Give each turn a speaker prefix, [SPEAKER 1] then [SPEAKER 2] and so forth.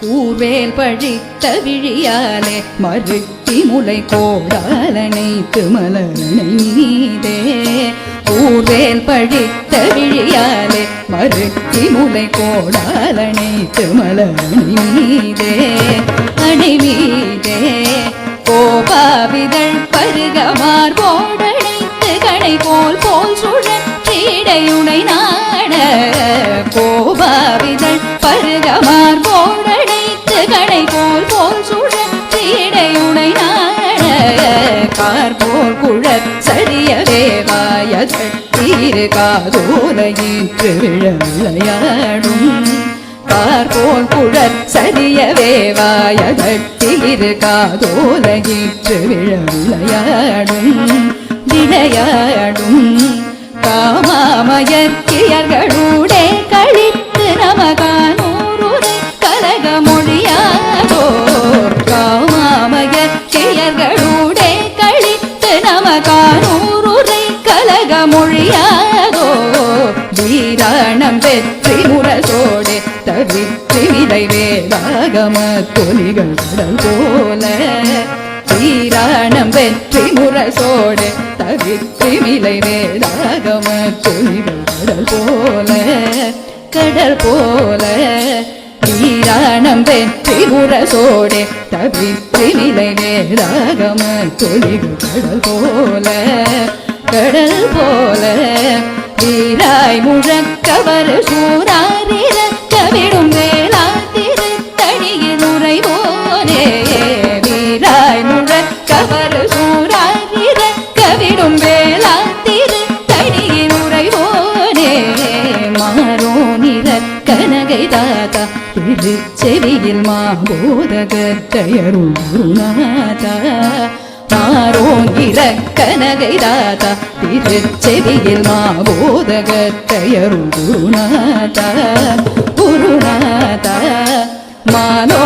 [SPEAKER 1] கூர்வேல் பழித்த விழியாலே மறுத்தி முளை கோடாலனைத்து மலரணை மீதே கூர்வேல் பழித்த விழியாலே மறுத்தி முளை கோடாலனைத்து மலரணை மீதே அணை மீதே கோபாவிதழ் பருகமார் போடழைத்து கணை போல் போல் சுழற்றிடையுனை நாட. கார் போல் சரியவே வாயதீரு காதோலையிற்று விளையாடும் கார் போல் சரியவே வாயதட்டிலிரு காதோலகிற்று விளையாடும் விளையாடும் காமாமயற்கியர்களும் கழித்து கலக மொழியாதோ வீராணம் வெற்றி முரசோடே தவித்து விதை வேதாகம தொலிகள் கடல் போல. வீராணம் வெற்றி முரசோடு தவித்து விலை வேதாகம தொலிகள் கடல் போல. கடல் போல. ஈரானம் பெற்றிபுர சோடே தவிற்றி நிலை நேராகம தொழில் கடல் போல கடல் போல. வீராய் முழக்கவர் சூராரிர கவிடும் வேளா திருத்தணியில் உறைவோனே. வீராய் முழக்கவர் சூராரிர கவிடும் வேளா திருத்தணியில் உறைவோனே. மாறோ நிற கனகை தாத்தா பெருச்செவியில் மாம்போதகர் பெயரும் குருநாதா. ஆரோங்கிர கனகை தாத்தா திருச்செவியில் மாபோதகர் பெயரும் குருநாதா. குருநாதா மானோ